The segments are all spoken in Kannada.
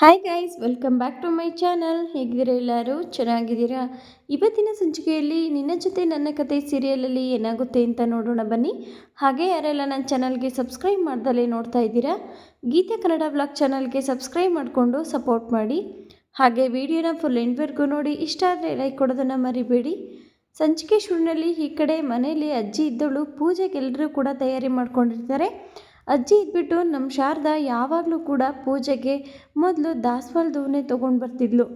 Hi guys welcome back to my channel ಹೇಗಿದ್ದೀರಾ ಎಲ್ಲರೂ? ಚೆನ್ನಾಗಿದ್ದೀರಾ? ಇವತ್ತಿನ ಸಂಚಿಕೆಯಲ್ಲಿ ನಿನ್ನ ಜೊತೆ ನನ್ನ ಕತೆ ಸೀರಿಯಲಲ್ಲಿ ಏನಾಗುತ್ತೆ ಅಂತ ನೋಡೋಣ ಬನ್ನಿ. ಹಾಗೆ ಯಾರೆಲ್ಲ ನನ್ನ ಚಾನಲ್ಗೆ ಸಬ್ಸ್ಕ್ರೈಬ್ ಮಾಡ್ದಲೇ ನೋಡ್ತಾ ಇದ್ದೀರಾ, ಗೀತೆ ಕನ್ನಡ ಬ್ಲಾಗ್ ಚಾನಲ್ಗೆ ಸಬ್ಸ್ಕ್ರೈಬ್ ಮಾಡಿಕೊಂಡು ಸಪೋರ್ಟ್ ಮಾಡಿ. ಹಾಗೆ ವಿಡಿಯೋನ ಫುಲ್ ಎಂಡ್ವರೆಗೂ ನೋಡಿ, ಇಷ್ಟ ಆದರೆ ಲೈಕ್ ಕೊಡೋದನ್ನು ಮರಿಬೇಡಿ. ಸಂಚಿಕೆ ಶುರುನಲ್ಲಿ ಈ ಕಡೆ ಮನೆಯಲ್ಲಿ ಅಜ್ಜಿ ಇದ್ದಳು ಪೂಜೆಗೆಲ್ಲರೂ ಕೂಡ ತಯಾರಿ ಮಾಡ್ಕೊಂಡಿರ್ತಾರೆ. ಅಜ್ಜಿ ಇದ್ಬಿಟ್ಟು ನಮ್ಮ ಶಾರದಾ ಯಾವಾಗಲೂ ಕೂಡ ಪೂಜೆಗೆ ಮೊದಲು ದಾಸವಾಳದ ಹೂವನ್ನೇ ತೊಗೊಂಡು ಬರ್ತಿದ್ಲು.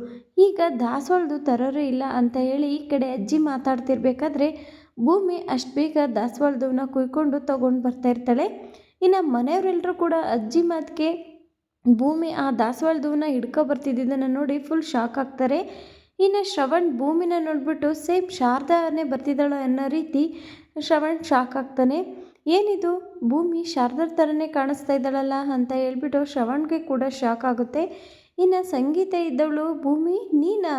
ಈಗ ದಾಸವಾಳದು ತರೋರೇ ಇಲ್ಲ ಅಂತ ಹೇಳಿ ಈ ಕಡೆ ಅಜ್ಜಿ ಮಾತಾಡ್ತಿರ್ಬೇಕಾದ್ರೆ ಭೂಮಿ ಅಷ್ಟು ಬೇಗ ದಾಸವಾಳದ ಹೂವನ್ನ ಕುಯ್ಕೊಂಡು ತೊಗೊಂಡು ಬರ್ತಾ ಇರ್ತಾಳೆ. ಇನ್ನು ಮನೆಯವರೆಲ್ಲರೂ ಕೂಡ ಅಜ್ಜಿ ಮಾತಿಗೆ ಭೂಮಿ ಆ ದಾಸವಾಳದ ಹೂವನ್ನ ಹಿಡ್ಕೊ ಬರ್ತಿದ್ದನ್ನು ನೋಡಿ ಫುಲ್ ಶಾಕ್ ಆಗ್ತಾರೆ. ಇನ್ನು ಶ್ರವಣ್ ಭೂಮಿನ ನೋಡಿಬಿಟ್ಟು ಸೇಮ್ ಶಾರದಾನೇ ಬರ್ತಿದ್ದಾಳೆ ಅನ್ನೋ ರೀತಿ ಶ್ರವಣ್ ಶಾಕ್ ಆಗ್ತಾನೆ. ಏನಿದು? ಭೂಮಿ ಶಾರದರ್ ಥರನೇ ಕಾಣಿಸ್ತಾ ಇದ್ದಾಳಲ್ಲ ಅಂತ ಹೇಳ್ಬಿಟ್ಟು ಶ್ರವಣ್ಗೆ ಕೂಡ ಶಾಕ್ ಆಗುತ್ತೆ. ಇನ್ನು ಸಂಗೀತ ಇದ್ದವಳು ಭೂಮಿ, ನೀನಾ?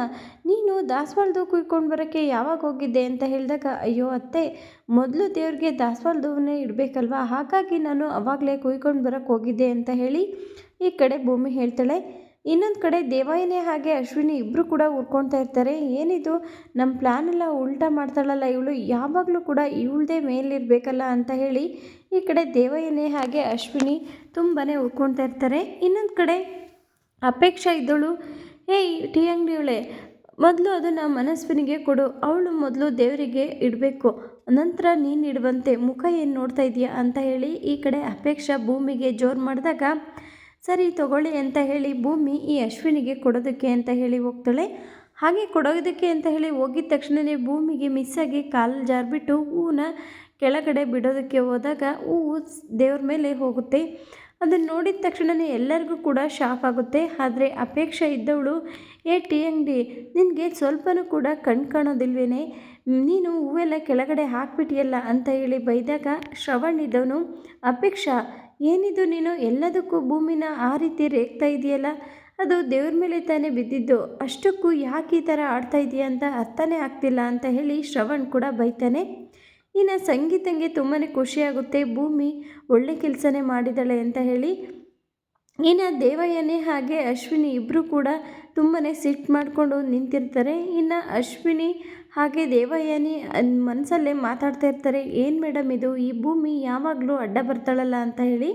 ನೀನು ದಾಸವಾಳದು ಕುಯ್ಕೊಂಡು ಬರೋಕ್ಕೆ ಯಾವಾಗ ಹೋಗಿದ್ದೆ ಅಂತ ಹೇಳಿದಾಗ, ಅಯ್ಯೋ ಅತ್ತೆ, ಮೊದಲು ದೇವ್ರಿಗೆ ದಾಸವಾಳದವನ್ನೇ ಇಡಬೇಕಲ್ವಾ? ಹಾಗಾಗಿ ನಾನು ಅವಾಗಲೇ ಕುಯ್ಕೊಂಡು ಬರೋಕ್ಕೆ ಹೋಗಿದ್ದೆ ಅಂತ ಹೇಳಿ ಈ ಕಡೆ ಭೂಮಿ ಹೇಳ್ತಾಳೆ. ಇನ್ನೊಂದು ಕಡೆ ದೇವಾಯನೇ ಹಾಗೆ ಅಶ್ವಿನಿ ಇಬ್ಬರು ಕೂಡ ಉರ್ಕೊಳ್ತಾ ಇರ್ತಾರೆ. ಏನಿದು? ನಮ್ಮ ಪ್ಲ್ಯಾನ್ ಎಲ್ಲ ಉಲ್ಟಾ ಮಾಡ್ತಾಳಲ್ಲ ಇವಳು. ಯಾವಾಗಲೂ ಕೂಡ ಇವಳದೇ ಮೇಲಿರಬೇಕಲ್ಲ ಅಂತ ಹೇಳಿ ಈ ಕಡೆ ದೇವಯ್ಯನೇ ಹಾಗೆ ಅಶ್ವಿನಿ ತುಂಬಾ ಉರ್ಕೊಳ್ತಾ ಇರ್ತಾರೆ. ಇನ್ನೊಂದು ಕಡೆ ಅಪೇಕ್ಷಾ ಇದ್ದಳು. ಏಯ್, ಟೀ ಅಂಗಡಿಯವಳೆ, ಮೊದಲು ಅದನ್ನು ಮನಸ್ವಿನಿಗೆ ಕೊಡು. ಅವಳು ಮೊದಲು ದೇವರಿಗೆ ಇಡಬೇಕು. ನಂತರ ನೀನು ಇಡುವಂತೆ ಮುಖ ಏನು ನೋಡ್ತಾ ಇದೆಯಾ? ಅಂತ ಹೇಳಿ ಈ ಕಡೆ ಅಪೇಕ್ಷಾ ಭೂಮಿಗೆ ಜೋರು ಮಾಡಿದಾಗ ಸರಿ ತಗೊಳ್ಳಿ ಅಂತ ಹೇಳಿ ಭೂಮಿ ಈ ಅಶ್ವಿನಿಗೆ ಕೊಡೋದಕ್ಕೆ ಅಂತ ಹೇಳಿ ಹೋಗ್ತಾಳೆ. ಹಾಗೆ ಕೊಡೋದಕ್ಕೆ ಅಂತ ಹೇಳಿ ಹೋಗಿದ ತಕ್ಷಣವೇ ಭೂಮಿಗೆ ಮಿಸ್ಸಾಗಿ ಕಾಲು ಜಾರ್ಬಿಟ್ಟು ಹೂವನ್ನ ಕೆಳಗಡೆ ಬಿಡೋದಕ್ಕೆ ಹೋದಾಗ ಹೂವು ದೇವ್ರ ಮೇಲೆ ಹೋಗುತ್ತೆ. ಅದನ್ನು ನೋಡಿದ ತಕ್ಷಣವೇ ಎಲ್ಲರಿಗೂ ಕೂಡ ಶಾಕ್ ಆಗುತ್ತೆ. ಆದರೆ ಅಪೇಕ್ಷೆ ಇದ್ದವಳು, ಏ ಟಿ ಅಂಗಡಿ, ನಿನಗೆ ಸ್ವಲ್ಪನೂ ಕೂಡ ಕಣ್ ಕಾಣೋದಿಲ್ವೇನೆ? ನೀನು ಹೂವೆಲ್ಲ ಕೆಳಗಡೆ ಹಾಕ್ಬಿಟ್ಟಿಯಲ್ಲ? ಅಂತ ಹೇಳಿ ಬೈದಾಗ ಶ್ರವಣ್ ಇದ್ದವನು, ಅಪೇಕ್ಷಾ ಏನಿದು ನೀನು? ಎಲ್ಲದಕ್ಕೂ ಭೂಮಿನ ಆ ರೀತಿ ರೇಗ್ತಾ ಇದೆಯಲ್ಲ? ಅದು ದೇವ್ರ ಮೇಲೆ ತಾನೇ ಬಿದ್ದಿದ್ದು. ಅಷ್ಟಕ್ಕೂ ಯಾಕೆ ಈ ಥರ ಆಡ್ತಾ ಇದೆಯಾ ಅಂತ ಅರ್ಥನೇ ಆಗ್ತಿಲ್ಲ ಅಂತ ಹೇಳಿ ಶ್ರವಣ್ ಕೂಡ ಬೈತಾನೆ. ಇನ್ನು ಸಂಗೀತಂಗೆ ತುಂಬಾ ಖುಷಿಯಾಗುತ್ತೆ. ಭೂಮಿ ಒಳ್ಳೆ ಕೆಲಸನೇ ಮಾಡಿದ್ದಾಳೆ ಅಂತ ಹೇಳಿ ಇನ್ನು ದೇವಯ್ಯನೇ ಹಾಗೆ ಅಶ್ವಿನಿ ಇಬ್ಬರು ಕೂಡ ತುಂಬಾ ಸಿಟ್ಟು ಮಾಡಿಕೊಂಡು ನಿಂತಿರ್ತಾರೆ. ಇನ್ನು ಅಶ್ವಿನಿ ಹಾಗೆ ದೇವಯಾನಿ ಮನಸ್ಸಲ್ಲೇ ಮಾತಾಡ್ತಾ ಇರ್ತಾರೆ. ಏನು ಮೇಡಮ್ ಇದು? ಈ ಭೂಮಿ ಯಾವಾಗಲೂ ಅಡ್ಡ ಬರ್ತಾಳಲ್ಲ ಅಂತ ಹೇಳಿ.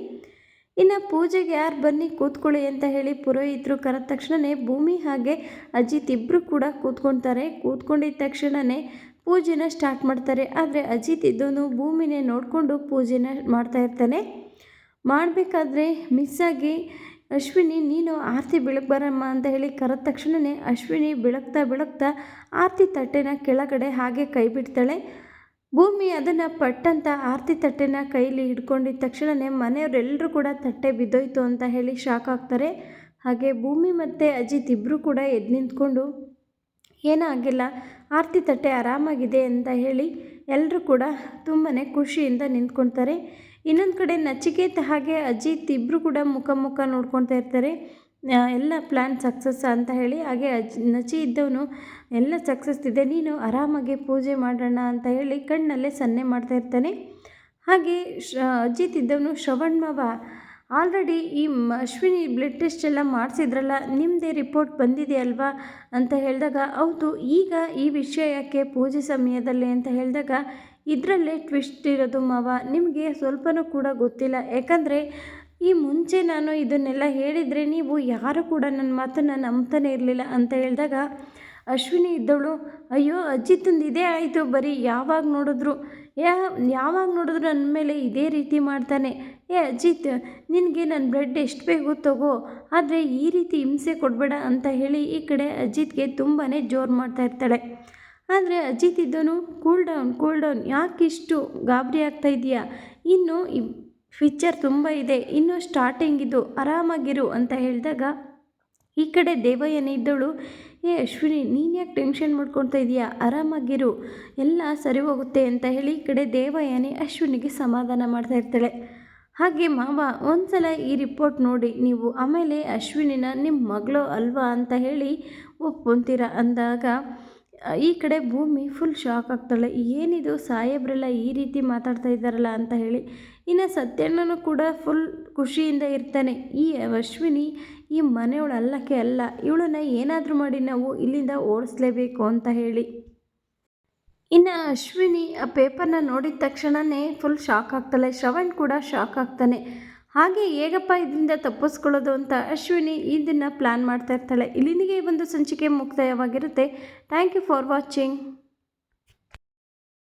ಇನ್ನು ಪೂಜೆಗೆ ಯಾರು ಬನ್ನಿ ಕೂತ್ಕೊಳ್ಳಿ ಅಂತ ಹೇಳಿ ಪುರೋಹಿತರು ಕರೆದ ತಕ್ಷಣವೇ ಭೂಮಿ ಹಾಗೆ ಅಜಿತ್ ಇಬ್ಬರು ಕೂಡ ಕೂತ್ಕೊಳ್ತಾರೆ ಕೂತ್ಕೊಂಡಿದ್ದ ತಕ್ಷಣವೇ ಪೂಜೆನ ಸ್ಟಾರ್ಟ್ ಮಾಡ್ತಾರೆ. ಆದರೆ ಅಜಿತ್ ಇದ್ದೋನು ಭೂಮಿನೇ ನೋಡಿಕೊಂಡು ಪೂಜೆನ ಮಾಡ್ತಾ ಇರ್ತಾನೆ. ಮಾಡಬೇಕಾದ್ರೆ ಮಿಸ್ಸಾಗಿ ಅಶ್ವಿನಿ, ನೀನು ಆರತಿ ಬೆಳಗ್ಗೆ ಬರಮ್ಮ ಅಂತ ಹೇಳಿ ಕರೆದ ತಕ್ಷಣವೇ ಅಶ್ವಿನಿ ಬೆಳಗ್ತಾ ಬೆಳಗ್ತಾ ಆರತಿ ತಟ್ಟೆನ ಕೆಳಗಡೆ ಹಾಗೆ ಕೈ ಬಿಡ್ತಾಳೆ. ಭೂಮಿ ಅದನ್ನು ಪಟ್ಟಂತ ಆರತಿ ತಟ್ಟೆನ ಕೈಲಿ ಹಿಡ್ಕೊಂಡಿದ್ದ ತಕ್ಷಣವೇ ಮನೆಯವರೆಲ್ಲರೂ ಕೂಡ ತಟ್ಟೆ ಬಿದ್ದೋಯ್ತು ಅಂತ ಹೇಳಿ ಶಾಕ್ ಆಗ್ತಾರೆ. ಹಾಗೆ ಭೂಮಿ ಮತ್ತು ಅಜಿತ್ ಇಬ್ಬರೂ ಕೂಡ ಎದ್ದು ನಿಂತ್ಕೊಂಡು, ಏನೂ ಆಗಿಲ್ಲ, ಆರತಿ ತಟ್ಟೆ ಆರಾಮಾಗಿದೆ ಅಂತ ಹೇಳಿ ಎಲ್ಲರೂ ಕೂಡ ತುಂಬಾ ಖುಷಿಯಿಂದ ನಿಂತ್ಕೊಳ್ತಾರೆ ಇನ್ನೊಂದು ಕಡೆ ನಚಿಕೇತ ಹಾಗೆ ಅಜಿತ್ ಇಬ್ಬರು ಕೂಡ ಮುಖ ಮುಖ ನೋಡ್ಕೊತಾ ಇರ್ತಾರೆ. ಎಲ್ಲ ಪ್ಲ್ಯಾನ್ ಸಕ್ಸಸ್ ಅಂತ ಹೇಳಿ. ಹಾಗೆ ಅಜ್, ನಚಿ ಇದ್ದವನು, ಎಲ್ಲ ಸಕ್ಸಸ್ ಇದೆ, ನೀನು ಆರಾಮಾಗಿ ಪೂಜೆ ಮಾಡೋಣ ಅಂತ ಹೇಳಿ ಕಣ್ಣಲ್ಲೇ ಸನ್ನೆ ಮಾಡ್ತಾ ಇರ್ತಾನೆ. ಹಾಗೆ ಶ, ಅಜಿತ್ ಇದ್ದವನು, ಶ್ರವಣ್ ಮಾವ ಆಲ್ರೆಡಿ ಈ ಅಶ್ವಿನಿ ಬ್ಲಡ್ ಟೆಸ್ಟ್ ಎಲ್ಲ ಮಾಡಿಸಿದ್ರಲ್ಲ ನಿಮ್ಮದೇ ರಿಪೋರ್ಟ್ ಬಂದಿದೆ ಅಲ್ವಾ ಅಂತ ಹೇಳಿದಾಗ, ಹೌದು, ಈಗ ಈ ವಿಷಯ ಯಾಕೆ ಪೂಜೆ ಸಮಯದಲ್ಲಿ ಅಂತ ಹೇಳಿದಾಗ, ಇದರಲ್ಲೇ ಟ್ವಿಸ್ಟ್ ಇರೋದು ಮಾವ. ನಿಮಗೆ ಸ್ವಲ್ಪನೂ ಕೂಡ ಗೊತ್ತಿಲ್ಲ. ಯಾಕಂದರೆ ಈ ಮುಂಚೆ ನಾನು ಇದನ್ನೆಲ್ಲ ಹೇಳಿದರೆ ನೀವು ಯಾರು ಕೂಡ ನನ್ನ ಮಾತನ್ನು ನಂಬ್ತಾನೆ ಇರಲಿಲ್ಲ ಅಂತ ಹೇಳಿದಾಗ ಅಶ್ವಿನಿ ಇದ್ದವಳು, ಅಯ್ಯೋ ಅಜ್ಜಿತಂದು ಇದೇ ಆಯಿತು, ಬರೀ ಯಾವಾಗ ನೋಡಿದ್ರು. ಯಾ ಯಾವಾಗ ನೋಡಿದ್ರು ನನ್ನ ಮೇಲೆ ಇದೇ ರೀತಿ ಮಾಡ್ತಾನೆ. ಏ ಅಜಿತ್ ನಿನಗೆ ನನ್ನ ಬ್ಲಡ್ ಎಷ್ಟು ಬೇಕು ತಗೋ, ಆದರೆ ಈ ರೀತಿ ಹಿಂಸೆ ಕೊಡಬೇಡ ಅಂತ ಹೇಳಿ ಈ ಕಡೆ ಅಜಿತ್ಗೆ ತುಂಬಾ ಜೋರು ಮಾಡ್ತಾ ಇರ್ತಾಳೆ. ಆದರೆ ಅಜಿತ್ ಇದ್ದನು ಕೂಲ್ ಡೌನ್ ಕೂಲ್ ಡೌನ್ ಯಾಕಿಷ್ಟು ಗಾಬರಿ ಆಗ್ತಾ ಇದೆಯಾ ಇನ್ನು ಫೀಚರ್ ತುಂಬ ಇದೆ, ಇನ್ನು ಸ್ಟಾರ್ಟಿಂಗ್ ಇದು, ಆರಾಮಾಗಿರು, ಅಂತ ಹೇಳಿದಾಗ ಈ ಕಡೆ ದೇವಯ್ಯನ ಇದ್ದಳು ಏ ಅಶ್ವಿನಿ ನೀನು ಯಾಕೆ ಟೆನ್ಷನ್ ಮಾಡ್ಕೊಳ್ತಾ ಇದೀಯಾ? ಆರಾಮಾಗಿರು. ಎಲ್ಲ ಸರಿ ಹೋಗುತ್ತೆ ಅಂತ ಹೇಳಿ ಈ ಕಡೆ ದೇವಯಾನಿ ಅಶ್ವಿನಿಗೆ ಸಮಾಧಾನ ಮಾಡ್ತಾ ಇರ್ತಾಳೆ. ಹಾಗೆ ಮಾವ, ಒಂದ್ಸಲ ಈ ರಿಪೋರ್ಟ್ ನೋಡಿ, ನೀವು ಆಮೇಲೆ ಅಶ್ವಿನಿನ ನಿಮ್ಮ ಮಗಳು ಅಲ್ವಾ ಅಂತ ಹೇಳಿ ಒಪ್ಕೊಂತೀರ ಅಂದಾಗ ಈ ಕಡೆ ಭೂಮಿ ಫುಲ್ ಶಾಕ್ ಆಗ್ತಾಳೆ. ಏನಿದು? ಸಾಹೇಬ್ರೆಲ್ಲ ಈ ರೀತಿ ಮಾತಾಡ್ತಾ ಇದ್ದಾರಲ್ಲ ಅಂತ ಹೇಳಿ ಇನ್ನು ಸತ್ಯಣ್ಣನು ಕೂಡ ಫುಲ್ ಖುಷಿಯಿಂದ ಇರ್ತಾನೆ. ಈ ಅಶ್ವಿನಿ ಈ ಮನೆಯವಳು ಅಲ್ಲಕ್ಕೆ ಅಲ್ಲ, ಇವಳನ್ನ ಏನಾದರೂ ಮಾಡಿ ನಾವು ಇಲ್ಲಿಂದ ಓಡಿಸ್ಲೇಬೇಕು ಅಂತ ಹೇಳಿ. ಇನ್ನು ಅಶ್ವಿನಿ ಆ ಪೇಪರ್ನ ನೋಡಿದ ತಕ್ಷಣವೇ ಫುಲ್ ಶಾಕ್ ಆಗ್ತಾಳೆ. ಶ್ರವಣ್ ಕೂಡ ಶಾಕ್ ಆಗ್ತಾನೆ. ಹಾಗೆ ಹೇಗಪ್ಪ ಇದರಿಂದ ತಪ್ಪಿಸ್ಕೊಳ್ಳೋದು ಅಂತ ಅಶ್ವಿನಿ ಇದನ್ನು ಪ್ಲ್ಯಾನ್ ಮಾಡ್ತಾ ಇರ್ತಾಳೆ. ಇಲ್ಲಿನಿಗೆ ಈ ಒಂದು ಸಂಚಿಕೆ ಮುಕ್ತಾಯವಾಗಿರುತ್ತೆ. Thank you for watching